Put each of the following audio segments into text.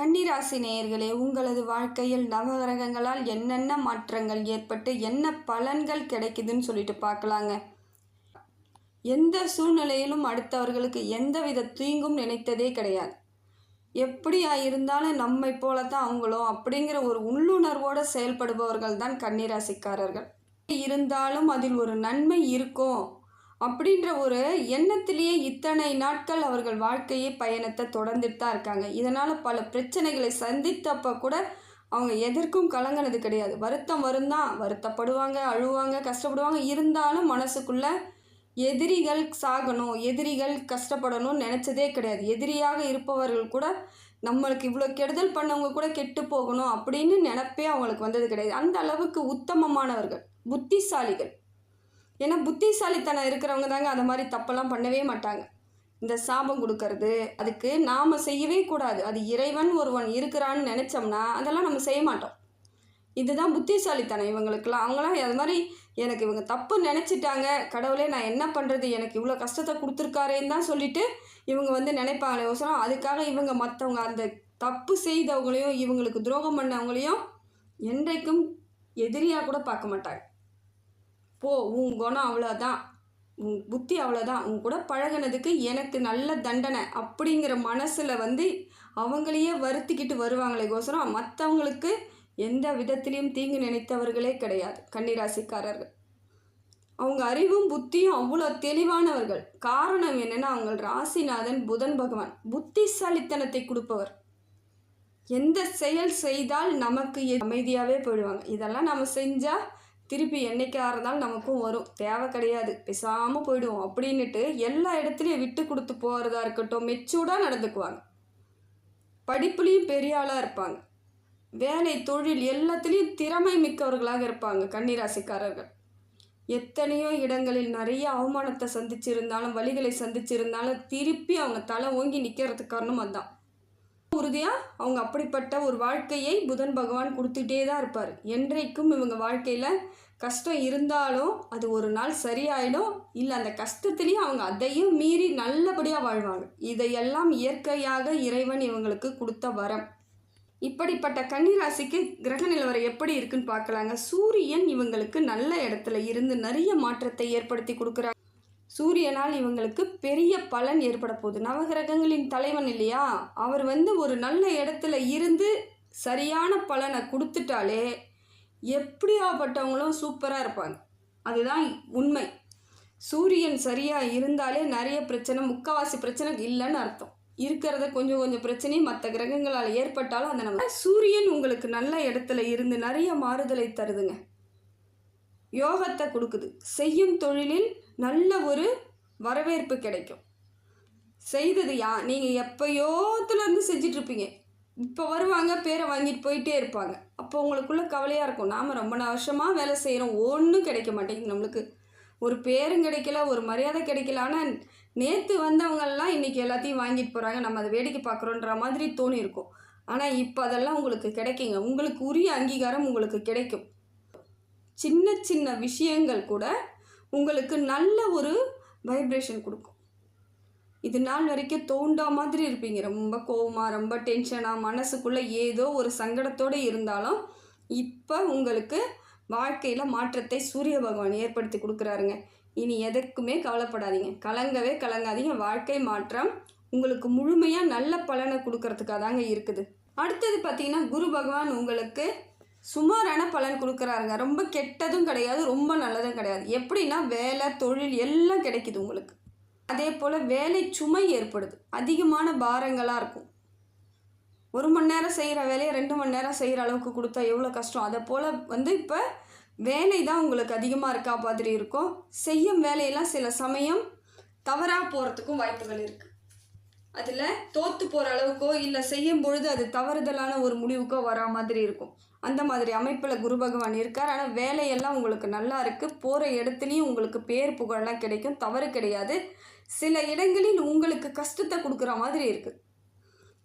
கன்னிராசி நேயர்களே உங்களது வாழ்க்கையில் நவகிரகங்களால் என்னென்ன மாற்றங்கள் ஏற்பட்டு என்ன பலன்கள் கிடைக்குதுன்னு சொல்லிட்டு பார்க்கலாங்க. எந்த சூழ்நிலையிலும் அடுத்தவர்களுக்கு எந்தவித தீங்கும் நினைத்ததே கிடையாது. எப்படியா இருந்தாலும் நம்மை போல தான் அவங்களும் அப்படிங்கிற ஒரு உள்ளுணர்வோடு செயல்படுபவர்கள் தான் கன்னிராசிக்காரர்கள். இருந்தாலும் அதில் ஒரு நன்மை இருக்கும். அப்படின்ற ஒரு எண்ணத்திலேயே இத்தனை நாட்கள் அவர்கள் வாழ்க்கையே பயணத்தை தொடர்ந்துட்டு தான் இருக்காங்க. இதனால் பல பிரச்சனைகளை சந்தித்தப்ப கூட அவங்க எதற்கும் கலங்கினது கிடையாது. வருத்தம் வரும் தான் வருத்தப்படுவாங்க அழுவாங்க கஷ்டப்படுவாங்க. இருந்தாலும் மனசுக்குள்ள எதிரிகள் சாகணும் எதிரிகள் கஷ்டப்படணும்னு நினச்சதே கிடையாது. எதிரியாக இருப்பவர்கள் கூட நம்மளுக்கு இவ்வளோ கெடுதல் பண்ணவங்க கூட கெட்டு போகணும் அப்படின்னு நினப்பே அவங்களுக்கு வந்தது கிடையாது. அந்த அளவுக்கு உத்தமமானவர்கள் புத்திசாலிகள். ஏன்னா புத்திசாலித்தனம் இருக்கிறவங்க தாங்க அந்த மாதிரி தப்பெல்லாம் பண்ணவே மாட்டாங்க. இந்த சாபம் கொடுக்கறது அதுக்கு நாம் செய்யவே கூடாது. அது இறைவன் ஒருவன் இருக்கிறான்னு நினச்சோம்னா அதெல்லாம் நம்ம செய்ய மாட்டோம். இதுதான் புத்திசாலித்தனம் இவங்களுக்கெல்லாம். அவங்களாம் அது மாதிரி எனக்கு இவங்க தப்பு நினச்சிட்டாங்க கடவுளே நான் என்ன பண்ணுறது எனக்கு இவ்வளோ கஷ்டத்தை கொடுத்துருக்காரேன்னு தான் சொல்லிட்டு இவங்க வந்து நினைப்பாங்களே அவசரம் அதுக்காக இவங்க மற்றவங்க அந்த தப்பு செய்தவங்களையும் இவங்களுக்கு துரோகம் பண்ணவங்களையும் என்றைக்கும் எதிரியாக கூட பார்க்க மாட்டாங்க. போ உன் குணம் அவ்வளோதான் உன் புத்தி அவ்வளோதான் உன் கூட பழகுனதுக்கு எனக்கு நல்ல தண்டனை அப்படிங்கிற மனசில் வந்து அவங்களையே வருத்திக்கிட்டு வருவாங்களே கோசரம் மற்றவங்களுக்கு எந்த விதத்திலையும் தீங்கு நினைத்தவர்களே கிடையாது கன்னிராசிக்காரர்கள். அவங்க அறிவும் புத்தியும் அவ்வளோ தெளிவானவர்கள். காரணம் என்னென்னா அவங்க ராசிநாதன் புதன் பகவான். புத்திசாலித்தனத்தை கொடுப்பவர். எந்த செயல் செய்தால் நமக்கு அமைதியாகவே போயிடுவாங்க. இதெல்லாம் நம்ம செஞ்சால் திருப்பி என்றைக்காக இருந்தாலும் நமக்கும் வரும். தேவை கிடையாது. பேசாமல் போயிடுவோம். அப்படின்னுட்டு எல்லா இடத்துலையும் விட்டு கொடுத்து போகிறதா இருக்கட்டும் மெச்சூர்டாக நடந்துக்குவாங்க. படிப்புலேயும் பெரிய ஆளாக இருப்பாங்க. வேலை தொழில் எல்லாத்துலேயும் திறமை மிக்கவர்களாக இருப்பாங்க கன்னிராசிக்காரர்கள். எத்தனையோ இடங்களில் நிறைய அவமானத்தை சந்திச்சிருந்தாலும் வழிகளை சந்திச்சிருந்தாலும் திருப்பி அவங்க தலை ஓங்கி நிற்கிறதுக்கு காரணம் அதுதான் உறுதியாக அவங்க அப்படிப்பட்ட ஒரு வாழ்க்கையை புதன் பகவான் கொடுத்துட்டே தான் இருப்பார். என்றைக்கும் இவங்க வாழ்க்கையில் கஷ்டம் இருந்தாலும் அது ஒரு நாள் சரியாயிடும். இல்லை அந்த கஷ்டத்துலேயும் அவங்க அதையும் மீறி நல்லபடியாக வாழ்வாங்க. இதையெல்லாம் இயற்கையாக இறைவன் இவங்களுக்கு கொடுத்த வரம். இப்படிப்பட்ட கன்னிராசிக்கு கிரக நிலவரம் எப்படி இருக்குன்னு பார்க்கலாங்க. சூரியன் இவங்களுக்கு நல்ல இடத்துல இருந்து நிறைய மாற்றத்தை ஏற்படுத்தி கொடுக்குறாங்க சூரியனால் இவங்களுக்கு பெரிய பலன் ஏற்பட போகுது. நவகிரகங்களின் தலைவன் இல்லையா? அவர் வந்து ஒரு நல்ல இடத்துல இருந்து சரியான பலனை கொடுத்துட்டாலே எப்படியாப்பட்டவங்களும் சூப்பராக இருப்பாங்க. அதுதான் உண்மை. சூரியன் சரியாக இருந்தாலே நிறைய பிரச்சனை முக்கால்வாசி பிரச்சனை இல்லைன்னு அர்த்தம். இருக்கிறத கொஞ்சம் கொஞ்சம் பிரச்சனையும் மற்ற கிரகங்களால் ஏற்பட்டாலும் அந்த நம்ம சூரியன் உங்களுக்கு நல்ல இடத்துல இருந்து நிறைய மாறுதலை தருதுங்க. யோகத்தை கொடுக்குது. செய்யும் தொழிலில் நல்ல ஒரு வரவேற்பு கிடைக்கும். செய்தது யா நீங்கள் எப்போயோத்துலேருந்து செஞ்சிட்ருப்பீங்க? இப்போ வருவாங்க பேரை வாங்கிட்டு போயிட்டே இருப்பாங்க. அப்போ உங்களுக்குள்ளே கவலையாக இருக்கும். நாம் ரொம்ப வருஷமாக வேலை செய்கிறோம் ஒன்றும் கிடைக்க மாட்டேங்குது நம்மளுக்கு. ஒரு பேரும் கிடைக்கல ஒரு மரியாதை கிடைக்கல. ஆனால் நேற்று வந்தவங்கெல்லாம் இன்றைக்கி எல்லாத்தையும் வாங்கிட்டு போகிறாங்க நம்ம அதை வேடிக்கை பார்க்குறோன்ற மாதிரி தோணி இருக்கும் ஆனால் இப்போ அதெல்லாம் உங்களுக்கு கிடைக்குங்க. உங்களுக்கு உரிய அங்கீகாரம் உங்களுக்கு கிடைக்கும். சின்ன சின்ன விஷயங்கள் கூட உங்களுக்கு நல்ல ஒரு வைப்ரேஷன் கொடுக்கும். இது நாள் வரைக்கும் தோண்டா மாதிரி இருப்பீங்க. ரொம்ப கோவமாக ரொம்ப டென்ஷனாக மனசுக்குள்ளே ஏதோ ஒரு சங்கடத்தோடு இருந்தாலும் இப்போ உங்களுக்கு வாழ்க்கையில் மாற்றத்தை சூரிய பகவான் ஏற்படுத்தி கொடுக்குறாருங்க. இனி எதுக்குமே கவலைப்படாதீங்க. கலங்கவே கலங்காதீங்க. வாழ்க்கை மாற்றம் உங்களுக்கு முழுமையாக நல்ல பலனை கொடுக்கறதுக்காக தாங்க இருக்குது. அடுத்தது பார்த்தீங்கன்னா குரு பகவான் உங்களுக்கு சுமாரான பலன் கொடுக்குறாருங்க. ரொம்ப கெட்டதும் கிடையாது ரொம்ப நல்லதும் கிடையாது. எப்படின்னா வேலை தொழில் எல்லாம் கிடைக்குது உங்களுக்கு. அதே போல் வேலை சுமை ஏற்படுது. அதிகமான பாரங்களாக இருக்கும். ஒரு மணி நேரம் செய்கிற வேலையை ரெண்டு மணி நேரம் செய்கிற அளவுக்கு கொடுத்தா எவ்வளோ கஷ்டம்? அதை போல் வந்து இப்போ வேலை தான் உங்களுக்கு அதிகமாக இருக்கா மாதிரி இருக்கும். செய்யும் வேலையெல்லாம் சில சமயம் தவறாக போகிறதுக்கும் வாய்ப்புகள் இருக்குது அதில் தோற்று போகிற அளவுக்கோ இல்லை செய்யும் பொழுது அது தவறுதலான ஒரு முடிவுக்கோ வரா மாதிரி இருக்கும். அந்த மாதிரி அமைப்பில் குரு பகவான் இருக்கார். ஆனால் வேலையெல்லாம் உங்களுக்கு நல்லா இருக்குது போகிற இடத்துலையும் உங்களுக்கு பேர் புகழெலாம் கிடைக்கும். தவறு கிடையாது. சில இடங்களில் உங்களுக்கு கஷ்டத்தை கொடுக்குற மாதிரி இருக்குது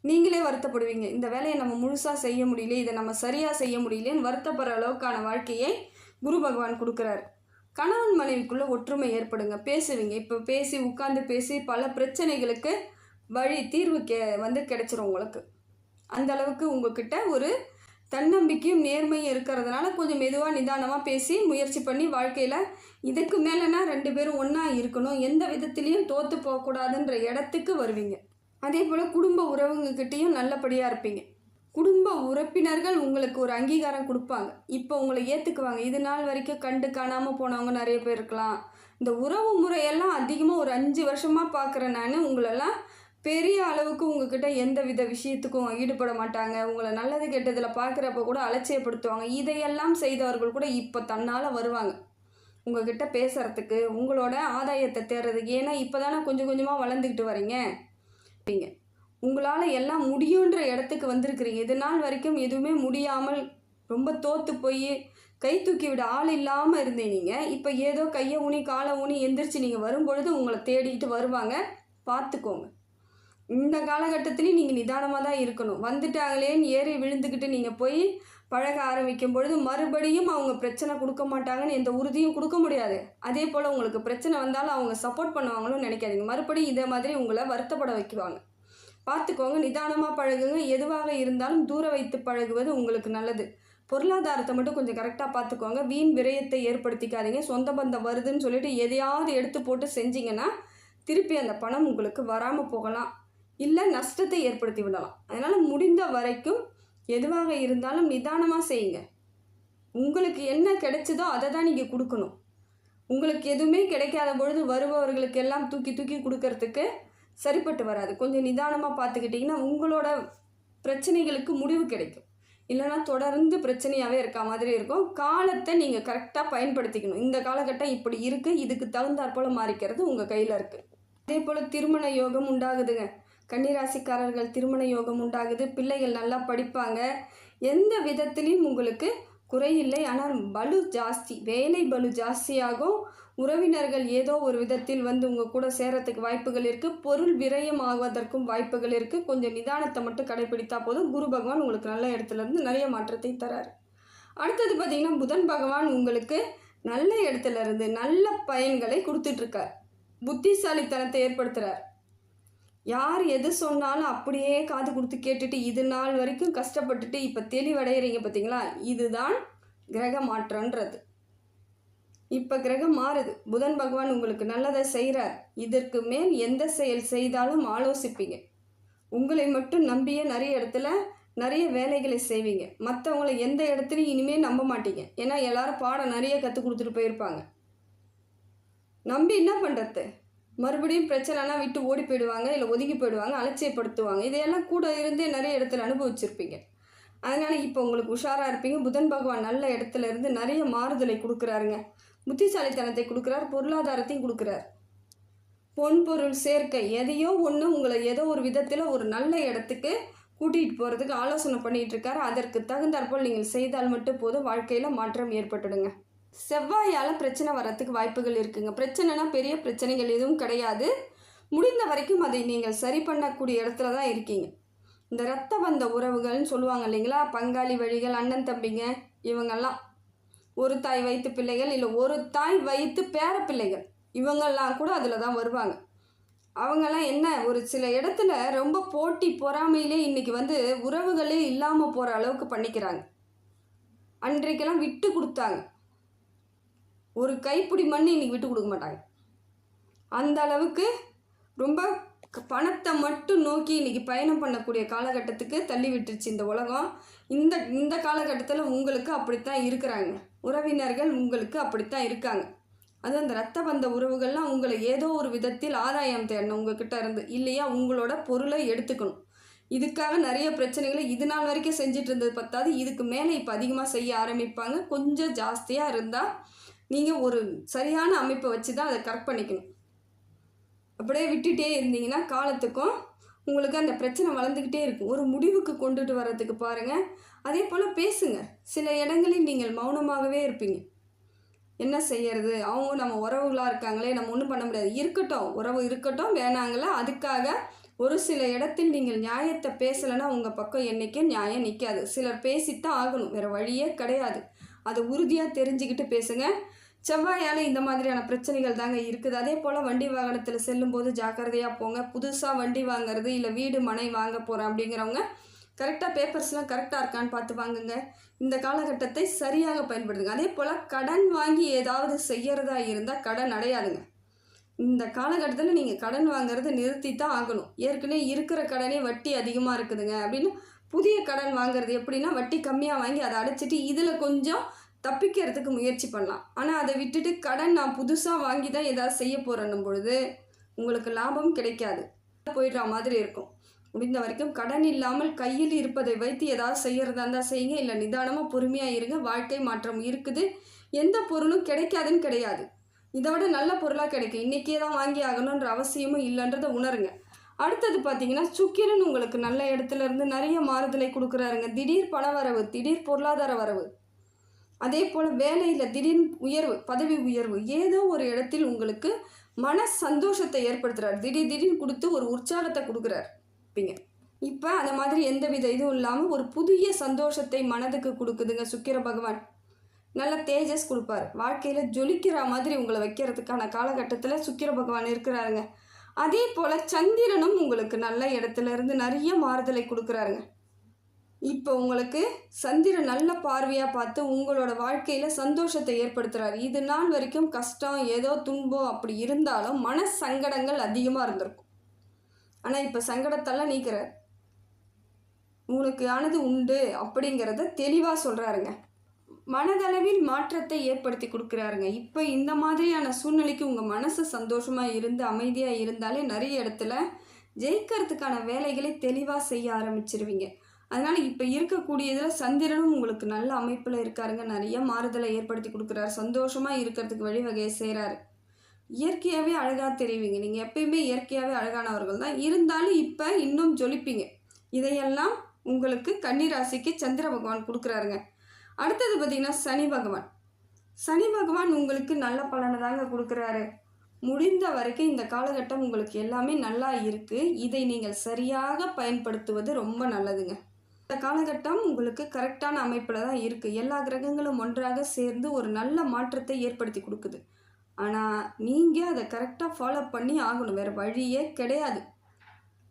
நீங்களே வருத்தப்படுவீங்க. இந்த வேலையை நம்ம முழுசாக செய்ய முடியல இதை நம்ம சரியாக செய்ய முடியலன்னு வருத்தப்படுற அளவுக்கான வாழ்க்கையை குரு பகவான் கொடுக்குறாரு. கணவன் மனைவிக்குள்ளே ஒற்றுமை ஏற்படுங்க. பேசுவீங்க. இப்போ பேசி உட்காந்து பேசி பல பிரச்சனைகளுக்கு வழி தீர்வு கே வந்து கிடைச்சிரும் உங்களுக்கு. அந்த அளவுக்கு உங்ககிட்ட ஒரு தன்னம்பிக்கையும் நேர்மையும் இருக்கிறதுனால கொஞ்சம் மெதுவாக நிதானமாக பேசி முயற்சி பண்ணி வாழ்க்கையில் இதுக்கு மேலேனா ரெண்டு பேரும் ஒன்றா இருக்கணும். எந்த விதத்துலேயும் தோற்று போகக்கூடாதுன்ற இடத்துக்கு வருவீங்க. அதே போல் குடும்ப உறவுங்கக்கிட்டேயும் நல்லபடியாக இருப்பீங்க. குடும்ப உறுப்பினர்கள் உங்களுக்கு ஒரு அங்கீகாரம் கொடுப்பாங்க. இப்போ உங்களை ஏற்றுக்குவாங்க இது நாள் வரைக்கும் கண்டு காணாமல் போனவங்க நிறைய பேர் இருக்கலாம். இந்த உறவு முறையெல்லாம் அதிகமாக ஒரு அஞ்சு வருஷமாக பார்க்குறேன் நான். உங்களெல்லாம் பெரிய அளவுக்கு உங்ககிட்ட எந்த வித விஷயத்துக்கும் ஈடுபட மாட்டாங்க. உங்களை நல்லது கெட்டதில் பார்க்குறப்ப கூட அலட்சியப்படுத்துவாங்க. இதையெல்லாம் செய்தவர்கள் கூட இப்போ தன்னால் வருவாங்க. உங்ககிட்ட பேசுகிறதுக்கு உங்களோட ஆதாயத்தை தேடுறதுக்கு. ஏன்னா இப்போ தானே கொஞ்சம் கொஞ்சமாக வளர்ந்துக்கிட்டு வரீங்க. அப்படிங்க உங்களால் எல்லாம் முடியுன்ற இடத்துக்கு வந்திருக்கிறீங்க. இது நாள் வரைக்கும் எதுவுமே முடியாமல் ரொம்ப தோற்று போய் கை தூக்கி விட ஆள் இல்லாமல் இருந்தீங்க நீங்கள் இப்போ ஏதோ கையை ஊனி காலை ஊனி எந்திரிச்சு நீங்கள் வரும்பொழுது உங்களை தேடிக்கிட்டு வருவாங்க. பார்த்துக்கோங்க. இந்த காலகட்டத்துலேயும் நீங்கள் நிதானமாக தான் இருக்கணும். வந்துட்டாங்களேன்னு ஏறி விழுந்துக்கிட்டு நீங்கள் போய் பழக ஆரம்பிக்கும் பொழுது மறுபடியும் அவங்க பிரச்சனை கொடுக்க மாட்டாங்கன்னு எந்த உறுதியும் கொடுக்க முடியாது. அதே போல் உங்களுக்கு பிரச்சனை வந்தாலும் அவங்க சப்போர்ட் பண்ணுவாங்கன்னு நினைக்காதீங்க. மறுபடியும் இதே மாதிரி உங்களை வருத்தப்பட வைக்குவாங்க. பார்த்துக்கோங்க நிதானமாக பழகுங்க. எதுவாக இருந்தாலும் தூர வைத்து பழகுவது உங்களுக்கு நல்லது. பொருளாதாரத்தை மட்டும் கொஞ்சம் கரெக்டாக பார்த்துக்கோங்க. வீண் விரயத்தை ஏற்படுத்திக்காதீங்க. சொந்த பந்தம் வருதுன்னு சொல்லிட்டு எதையாவது எடுத்து போட்டு செஞ்சிங்கன்னா திருப்பி அந்த பணம் உங்களுக்கு வராமல் போகலாம். இல்லை நஷ்டத்தை ஏற்படுத்தி விடலாம். அதனால் முடிந்த வரைக்கும் எதுவாக இருந்தாலும் நிதானமாக செய்யுங்க. உங்களுக்கு என்ன கிடைச்சதோ அதை தான் நீங்கள் கொடுக்கணும். உங்களுக்கு எதுவுமே கிடைக்காத பொழுது வருபவர்களுக்கு எல்லாம் தூக்கி தூக்கி கொடுக்கறதுக்கு சரிப்பட்டு வராது. கொஞ்சம் நிதானமாக பார்த்துக்கிட்டிங்கன்னா உங்களோட பிரச்சனைகளுக்கு முடிவு கிடைக்கும். இல்லைன்னா தொடர்ந்து பிரச்சனையாகவே இருக்க மாதிரி இருக்கும். காலத்தை நீங்கள் கரெக்டாக பயன்படுத்திக்கணும். இந்த காலகட்டம் இப்படி இருக்குது இதுக்கு தகுந்தாற்போல் மாறிக்கிறது உங்கள் கையில் இருக்குது அதே போல் திருமண யோகம் உண்டாகுதுங்க. கன்னிராசிக்காரர்கள் திருமண யோகம் உண்டாகுது. பிள்ளைகள் நல்லா படிப்பாங்க. எந்த விதத்துலேயும் உங்களுக்கு குறையில்லை. ஆனால் பலு ஜாஸ்தி வேலை பலு ஜாஸ்தியாகும். உறவினர்கள் ஏதோ ஒரு விதத்தில் வந்து உங்கள் கூட சேரத்துக்கு வாய்ப்புகள் இருக்குது பொருள் விரயம் ஆவதற்கும் வாய்ப்புகள் இருக்குது கொஞ்சம் நிதானத்தை மட்டும் கடைபிடித்தா போதும். குரு பகவான் உங்களுக்கு நல்ல இடத்துலேருந்து நிறைய மாற்றத்தை தராரு. அடுத்தது பார்த்திங்கன்னா புதன் பகவான் உங்களுக்கு நல்ல இடத்துல இருந்து நல்ல பயன்களை கொடுத்துட்ருக்கார் புத்திசாலித்தனத்தை ஏற்படுத்துகிறார் யார் எது சொன்னாலும் அப்படியே காது கொடுத்து கேட்டுட்டு இது நாள் வரைக்கும் கஷ்டப்பட்டுட்டு இப்போ தெளிவடைகிறீங்க பார்த்தீங்களா இதுதான் கிரக மாற்றன்றது இப்போ கிரகம் மாறுது. புதன் பகவான் உங்களுக்கு நல்லதை செய்கிறார் இதற்கு மேல் எந்த செயல் செய்தாலும் ஆலோசிப்பீங்க. உங்களை மட்டும் நம்பியே நிறைய இடத்துல நிறைய வேலைகளை செய்வீங்க. மற்றவங்கள எந்த இடத்துலையும் இனிமேல் நம்ப மாட்டீங்க. ஏன்னா எல்லாரும் பாடம் நிறைய கற்றுக் கொடுத்துட்டு போயிருப்பாங்க. நம்பி என்ன பண்ணுறது மறுபடியும் பிரச்சனைனா விட்டு ஓடி போயிடுவாங்க இல்லை ஒதுங்கி போயிடுவாங்க அலட்சியப்படுத்துவாங்க. இதையெல்லாம் கூட இருந்தே நிறைய இடத்துல அனுபவிச்சிருப்பீங்க. அதனால் இப்போ உங்களுக்கு உஷாராக இருப்பீங்க. புதன் பகவான் நல்ல இடத்துல இருந்து நிறைய மாறுதலை கொடுக்குறாருங்க. புத்திசாலித்தனத்தை கொடுக்குறார் பொருளாதாரத்தையும் கொடுக்குறார். பொன் பொருள் சேர்க்கை எதையோ ஒன்று உங்களை ஏதோ ஒரு விதத்தில் ஒரு நல்ல இடத்துக்கு கூட்டிகிட்டு போகிறதுக்கு ஆலோசனை பண்ணிகிட்டு இருக்காரு. அதற்கு தகுந்தாற்போல் நீங்கள் செய்தால் மட்டும் போதும். வாழ்க்கையில் மாற்றம் ஏற்பட்டுடுங்க. செவ்வாயால் பிரச்சனை வர்றதுக்கு வாய்ப்புகள் இருக்குங்க. பிரச்சனைனா பெரிய பிரச்சனைகள் எதுவும் கிடையாது. முடிந்த வரைக்கும் அதை நீங்கள் சரி பண்ணக்கூடிய இடத்துல தான் இருக்கீங்க. இந்த ரத்த பந்த உறவுகள்னு சொல்லுவாங்க இல்லைங்களா? பங்காளி வழிகள் அண்ணன் தம்பிங்க இவங்கெல்லாம். ஒரு தாய் வயிற்று பிள்ளைகள் இல்லை ஒரு தாய் வயிற்று பேர பிள்ளைகள். இவங்கெல்லாம் கூட அதில் தான் வருவாங்க. அவங்கெல்லாம் என்ன ஒரு சில இடத்துல ரொம்ப போட்டி பொறாமையிலே இன்றைக்கி வந்து உறவுகளே இல்லாமல் போகிற அளவுக்கு பண்ணிக்கிறாங்க. அன்றைக்கெல்லாம் விட்டு கொடுத்தாங்க. ஒரு கைப்பிடி மண் இன்றைக்கி விட்டு கொடுக்க மாட்டாங்க. அந்த அளவுக்கு ரொம்ப பணத்தை மட்டும் நோக்கி இன்றைக்கி பயணம் பண்ணக்கூடிய காலகட்டத்துக்கு தள்ளி விட்டுருச்சு இந்த உலகம். இந்த இந்த காலகட்டத்தில் உங்களுக்கு அப்படித்தான் இருக்கிறாங்க. உறவினர்கள் உங்களுக்கு அப்படித்தான் இருக்காங்க. அது அந்த ரத்த பந்த உறவுகள்லாம் உங்களை ஏதோ ஒரு விதத்தில் ஆதாயம் தேடணும் உங்ககிட்ட இருந்து. இல்லையா உங்களோட பொருளை எடுத்துக்கணும். இதுக்காக நிறைய பிரச்சனைகளை இது நாள் வரைக்கும் செஞ்சுட்டு இருந்தது பத்தாது. இதுக்கு மேலே இப்போ அதிகமாக செய்ய ஆரம்பிப்பாங்க. கொஞ்சம் ஜாஸ்தியாக இருந்தால் நீங்கள் ஒரு சரியான அமைப்பை வச்சு தான் அதை கரெக்ட் பண்ணிக்கணும். அப்படியே விட்டுட்டே இருந்தீங்கன்னா காலத்துக்கும் உங்களுக்கு அந்த பிரச்சனை வளர்ந்துக்கிட்டே இருக்கும். ஒரு முடிவுக்கு கொண்டுட்டு வர்றதுக்கு பாருங்கள் அதே போல் பேசுங்க. சில இடங்களில் நீங்கள் மௌனமாகவே இருப்பீங்க. என்ன செய்யறது? அவங்க நம்ம உறவுகளாக இருக்காங்களே நம்ம ஒன்றும் பண்ண முடியாது. இருக்கட்டும் உறவு இருக்கட்டும் வேணாங்களா? அதுக்காக ஒரு சில இடத்தில் நீங்கள் நியாயத்தை பேசலைன்னா உங்கள் பக்கம் என்றைக்கும் நியாயம் நிற்காது சிலர் பேசித்தான் ஆகணும். வேறு வழியே கிடையாது. அதை உறுதியாக தெரிஞ்சுக்கிட்டு பேசுங்க. செவ்வாயால் இந்த மாதிரியான பிரச்சனைகள் தாங்க இருக்குது. அதே போல் வண்டி வாகனத்தில் செல்லும்போது ஜாக்கிரதையாக போங்க. புதுசாக வண்டி வாங்குறது இல்லை வீடு மனை வாங்க போகிறேன் அப்படிங்கிறவங்க கரெக்டாக பேப்பர்ஸ்லாம் கரெக்டாக இருக்கான்னு பார்த்து வாங்குங்க. இந்த காலகட்டத்தை சரியாக பயன்படுத்துங்க. அதே போல் கடன் வாங்கி ஏதாவது செய்கிறதா இருந்தால் கடன் அடையாதுங்க. இந்த காலகட்டத்தில் நீங்கள் கடன் வாங்குறத நிறுத்தி தான் ஆகணும். ஏற்கனவே இருக்கிற கடனே வட்டி அதிகமாக இருக்குதுங்க அப்படின்னு புதிய கடன் வாங்குறது எப்படின்னா வட்டி கம்மியாக வாங்கி அதை அடைச்சிட்டு இதில் கொஞ்சம் தப்பிக்கிறதுக்கு முயற்சி பண்ணலாம். ஆனால் அதை விட்டுட்டு கடன் நான் புதுசாக வாங்கி தான் ஏதாவது செய்ய போகிறேன்னும் பொழுது உங்களுக்கு லாபம் கிடைக்காது. போயிடுற மாதிரி இருக்கும். முடிந்த வரைக்கும் கடன் இல்லாமல் கையில் இருப்பதை வைத்து ஏதாவது செய்கிறதா இருந்தால் செய்யுங்க. இல்லை நிதானமாக பொறுமையாக இருங்க. வாழ்க்கை மாற்றம் இருக்குது. எந்த பொருளும் கிடைக்காதுன்னு கிடையாது. இதை விட நல்ல பொருளாக கிடைக்கும். இன்றைக்கே தான் வாங்கி ஆகணுன்ற அவசியமும் இல்லைன்றதை உணருங்க. அடுத்தது பார்த்தீங்கன்னா சுக்கிரன் உங்களுக்கு நல்ல இடத்துல இருந்து நிறைய மாறுதலை கொடுக்குறாருங்க. திடீர் பண வரவு திடீர் பொருளாதார வரவு. அதே போல் வேலையில் திடீர் உயர்வு பதவி உயர்வு ஏதோ ஒரு இடத்தில் உங்களுக்கு மன சந்தோஷத்தை ஏற்படுத்துகிறார் திடீர் திடீர்னு கொடுத்து ஒரு உற்சாகத்தை கொடுக்குறார். இருப்பீங்க இப்போ அந்த மாதிரி எந்த வித இதுவும் இல்லாமல் ஒரு புதிய சந்தோஷத்தை மனதுக்கு கொடுக்குதுங்க சுக்கிர பகவான். நல்ல தேஜஸ் கொடுப்பார். வாழ்க்கையில் ஜொலிக்கிற மாதிரி உங்களை வைக்கிறதுக்கான காலகட்டத்தில் சுக்கிர பகவான் இருக்கிறாருங்க. அதே போல் சந்திரனும் உங்களுக்கு நல்ல இடத்துல இருந்து நிறைய மாறுதலை கொடுக்குறாருங்க. இப்போ உங்களுக்கு சந்திரன் நல்ல பார்வையாக பார்த்து உங்களோட வாழ்க்கையில் சந்தோஷத்தை ஏற்படுத்துகிறார் இது நாள் வரைக்கும் கஷ்டம் ஏதோ துன்பம் அப்படி இருந்தாலும் மன சங்கடங்கள் அதிகமாக இருந்திருக்கும். ஆனால் இப்போ சங்கடத்தெல்லாம் நீக்கிறார். உனக்கு ஆனது உண்டு அப்படிங்கிறத தெளிவாக சொல்கிறாருங்க மனதளவில் மாற்றத்தை ஏற்படுத்தி கொடுக்குறாருங்க. இப்போ இந்த மாதிரியான சூழ்நிலைக்கு உங்கள் மனசு சந்தோஷமாக இருந்து அமைதியாக இருந்தாலே நிறைய இடத்துல ஜெயிக்கிறதுக்கான வேலைகளை தெளிவாக செய்ய ஆரம்பிச்சிருவீங்க. அதனால் இப்போ இருக்கக்கூடியதில் சந்திரனும் உங்களுக்கு நல்ல அமைப்பில் இருக்காருங்க. நிறைய மாறுதலை ஏற்படுத்தி கொடுக்குறாரு. சந்தோஷமாக இருக்கிறதுக்கு வழிவகையை செய்கிறாரு இயற்கையாகவே அழகாக தெரிவிங்க. நீங்கள் எப்பயுமே இயற்கையாகவே அழகானவர்கள் தான். இருந்தாலும் இப்போ இன்னும் ஜொலிப்பீங்க. இதையெல்லாம் உங்களுக்கு கன்னிராசிக்கு சந்திர பகவான் கொடுக்குறாருங்க. அடுத்தது பார்த்திங்கன்னா சனி பகவான். சனி பகவான் உங்களுக்கு நல்ல பலனை தாங்க கொடுக்குறாரு. முடிந்த வரைக்கும் இந்த காலகட்டம் உங்களுக்கு எல்லாமே நல்லா இருக்குது இதை நீங்கள் சரியாக பயன்படுத்துவது ரொம்ப நல்லதுங்க. இந்த காலகட்டம் உங்களுக்கு கரெக்டான அமைப்பில் தான் இருக்குது எல்லா கிரகங்களும் ஒன்றாக சேர்ந்து ஒரு நல்ல மாற்றத்தை ஏற்படுத்தி கொடுக்குது. ஆனால் நீங்கள் அதை கரெக்டாக ஃபாலோ பண்ணி ஆகணும். வேறு வழியே கிடையாது.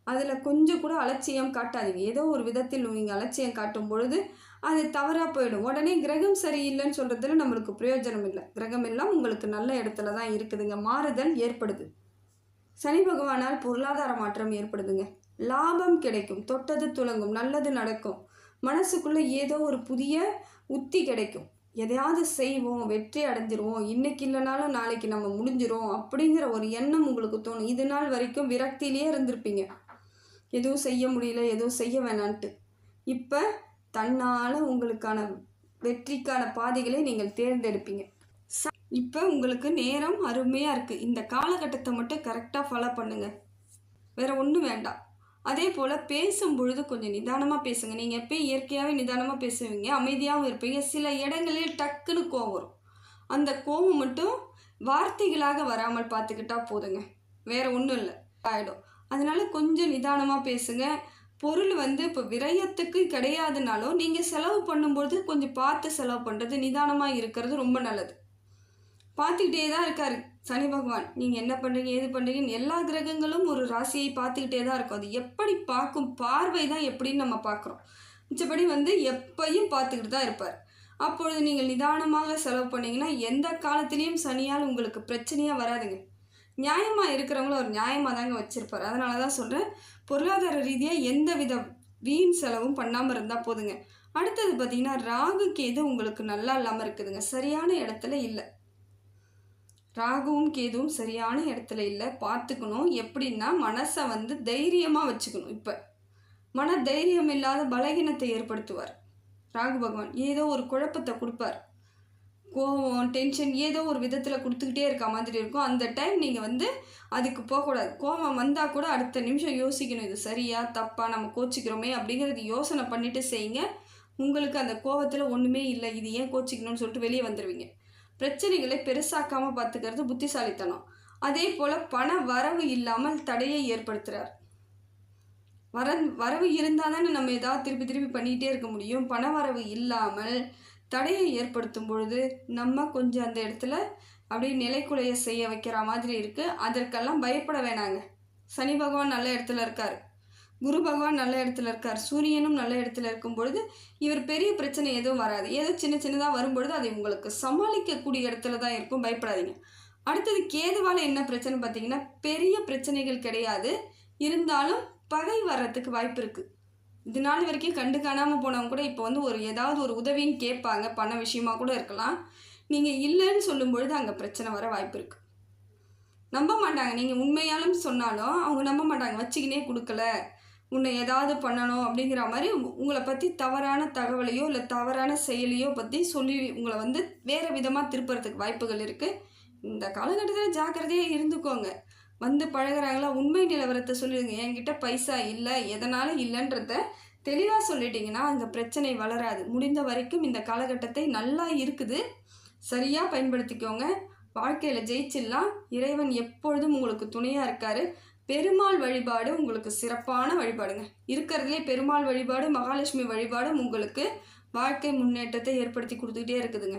அதில் கொஞ்சம் கூட அலட்சியம் காட்டாதீங்க. ஏதோ ஒரு விதத்தில் நீங்கள் அலட்சியம் காட்டும் பொழுது அது தவறாக போயிடும். உடனே கிரகம் சரியில்லைன்னு சொல்கிறதுல நம்மளுக்கு பிரயோஜனம் இல்லை. கிரகம் எல்லாம் உங்களுக்கு நல்ல இடத்துல தான் இருக்குதுங்க. மாறுதல் ஏற்படுது. சனி பகவானால் பொருளாதார மாற்றம் ஏற்படுதுங்க. லாபம் கிடைக்கும். தொட்டது துளங்கும். நல்லது நடக்கும். மனசுக்குள்ளே ஏதோ ஒரு புதிய உத்தி கிடைக்கும். எதையாவது செய்வோம் வெற்றி அடைஞ்சிருவோம். இன்னைக்கு இல்லைனாலும் நாளைக்கு நம்ம முடிஞ்சிரும் அப்படிங்கிற ஒரு எண்ணம் உங்களுக்கு தோணும். இது நாள் வரைக்கும் விரக்தியிலே இருந்திருப்பீங்க. எதுவும் செய்ய முடியல எதுவும் செய்ய வேணான்ட்டு. இப்போ தன்னால் உங்களுக்கான வெற்றிக்கான பாதைகளை நீங்கள் தேர்ந்தெடுப்பீங்க. இப்போ உங்களுக்கு நேரம் அருமையாக இருக்குது இந்த காலகட்டத்தை மட்டும் கரெக்டாக ஃபாலோ பண்ணுங்கள் வேறு ஒன்றும் வேண்டாம். அதே போல் பேசும் பொழுது கொஞ்சம் நிதானமாக பேசுங்க. நீங்கள் எப்பயும் இயற்கையாகவே நிதானமாக பேசுவீங்க. அமைதியாகவும் இருப்பீங்க. சில இடங்களில் டக்குன்னு கோவம் வரும். அந்த கோவம் மட்டும் வார்த்தைகளாக வராமல் பார்த்துக்கிட்டா போதுங்க. வேறு ஒன்றும் இல்லை. ஆகிடும் அதனால் கொஞ்சம் நிதானமாக பேசுங்க. பொருள் வந்து இப்போ விரயத்துக்கு கிடையாதுனாலும் நீங்கள் செலவு பண்ணும்போது கொஞ்சம் பார்த்து செலவு பண்ணுறது நிதானமாக இருக்கிறது ரொம்ப நல்லது. பார்த்துக்கிட்டே தான் இருக்கார் சனி பகவான். நீங்கள் என்ன பண்ணுறீங்க ஏது பண்ணுறீங்கன்னு எல்லா கிரகங்களும் ஒரு ராசியை பார்த்துக்கிட்டே தான் இருக்கும். அது எப்படி பார்க்கும் பார்வை தான் எப்படின்னு நம்ம பார்க்குறோம். மிச்சப்படி வந்து எப்பையும் பார்த்துக்கிட்டு தான் இருப்பார். அப்பொழுது நீங்கள் நிதானமாக செலவு பண்ணிங்கன்னா எந்த காலத்துலேயும் சனியால் உங்களுக்கு பிரச்சனையாக வராதுங்க. நியாயமாக இருக்கிறவங்கள ஒரு நியாயமாக தாங்க வச்சுருப்பார். அதனால தான் சொல்கிறேன் பொருளாதார ரீதியாக எந்த வித வீண் செலவும் பண்ணாமல் இருந்தால் போதுங்க. அடுத்தது பார்த்திங்கன்னா ராகு கேது உங்களுக்கு நல்லா இல்லாமல் இருக்குதுங்க. சரியான இடத்துல இல்லை. ராகுவும் கேதுவும் சரியான இடத்துல இல்லை. பார்த்துக்கணும். எப்படின்னா மனசை வந்து தைரியமாக வச்சுக்கணும் இப்போ. மன தைரியம் இல்லாத பலகீனத்தை ஏற்படுத்துவார். ராகு பகவான் ஏதோ ஒரு குழப்பத்தை கொடுப்பார். கோவம் டென்ஷன் ஏதோ ஒரு விதத்தில் கொடுத்துக்கிட்டே இருக்க மாதிரி இருக்கும். அந்த டைம் நீங்கள் வந்து அதுக்கு போகக்கூடாது. கோவம் வந்தால் கூட அடுத்த நிமிஷம் யோசிக்கணும். இது சரியா தப்பா நம்ம கோச்சிக்கிறோமே அப்படிங்கிறது யோசனை பண்ணிவிட்டு செய்யுங்க. உங்களுக்கு அந்த கோவத்தில் ஒன்றுமே இல்லை. இது ஏன் கோச்சிக்கணும்னு சொல்லிட்டு வெளியே வந்துடுவீங்க பிரச்சனைகளை பெருசாக்காமல் பார்த்துக்கிறது புத்திசாலித்தனம். அதே போல் பண வரவு இல்லாமல் தடையை ஏற்படுத்துகிறார் வர வரவு இருந்தால் தானே நம்ம ஏதாவது திருப்பி திருப்பி பண்ணிகிட்டே இருக்க முடியும். பண வரவு இல்லாமல் தடையை ஏற்படுத்தும் பொழுது நம்ம கொஞ்சம் அந்த இடத்துல அப்படியே நிலைக்குலைய செய்ய வைக்கிற மாதிரி இருக்குது அதற்கெல்லாம் பயப்பட வேணாங்க. சனி பகவான் நல்ல இடத்துல இருக்கார். குரு பகவான் நல்ல இடத்துல இருக்கார். சூரியனும் நல்ல இடத்துல இருக்கும் பொழுது இவர் பெரிய பிரச்சனை எதுவும் வராது. ஏதோ சின்ன சின்னதாக வரும்பொழுது அது உங்களுக்கு சமாளிக்கக்கூடிய இடத்துல தான் இருக்கும். பயப்படாதீங்க. அடுத்தது கேதுவால் என்ன பிரச்சனை பார்த்தீங்கன்னா பெரிய பிரச்சனைகள் கிடையாது. இருந்தாலும் பகை வர்றதுக்கு வாய்ப்பு இருக்குது இது நாள் வரைக்கும் கண்டு காணாமல் போனவங்க கூட இப்போ வந்து ஒரு ஏதாவது ஒரு உதவின்னு கேட்பாங்க பண விஷயமா கூட இருக்கலாம். நீங்கள் இல்லைன்னு சொல்லும் பொழுது அங்கே பிரச்சனை வர வாய்ப்பு இருக்குது நம்ப மாட்டாங்க. நீங்கள் உண்மையாலும் சொன்னாலும் அவங்க நம்ப மாட்டாங்க. வச்சுக்கினே கொடுக்கல. உன்னை ஏதாவது பண்ணணும் அப்படிங்கிற மாதிரி உங்களை பற்றி தவறான தகவலையோ இல்லை தவறான செயலையோ பற்றி சொல்லி உங்களை வந்து வேறு விதமாக திருப்புறதுக்கு வாய்ப்புகள் இருக்குது இந்த காலகட்டத்தில் ஜாக்கிரதையாக இருந்துக்கோங்க. வந்து பழகுறாங்களா? உண்மை நிலவரத்தை சொல்லிடுங்க. என்கிட்ட பைசா இல்லை எதனால் இல்லைன்றத தெளிவாக சொல்லிட்டீங்கன்னா அந்த பிரச்சனை வளராது. முடிந்த வரைக்கும் இந்த காலகட்டத்தை நல்லா இருக்குது. சரியாக பயன்படுத்திக்கோங்க. வாழ்க்கையில் ஜெயிச்சிடலாம். இறைவன் எப்பொழுதும் உங்களுக்கு துணையாக இருக்காரு. பெருமாள் வழிபாடு உங்களுக்கு சிறப்பான வழிபாடுங்க. இருக்கிறதுலே பெருமாள் வழிபாடு மகாலட்சுமி வழிபாடும் உங்களுக்கு வாழ்க்கை முன்னேற்றத்தை ஏற்படுத்தி கொடுத்துக்கிட்டே இருக்குதுங்க.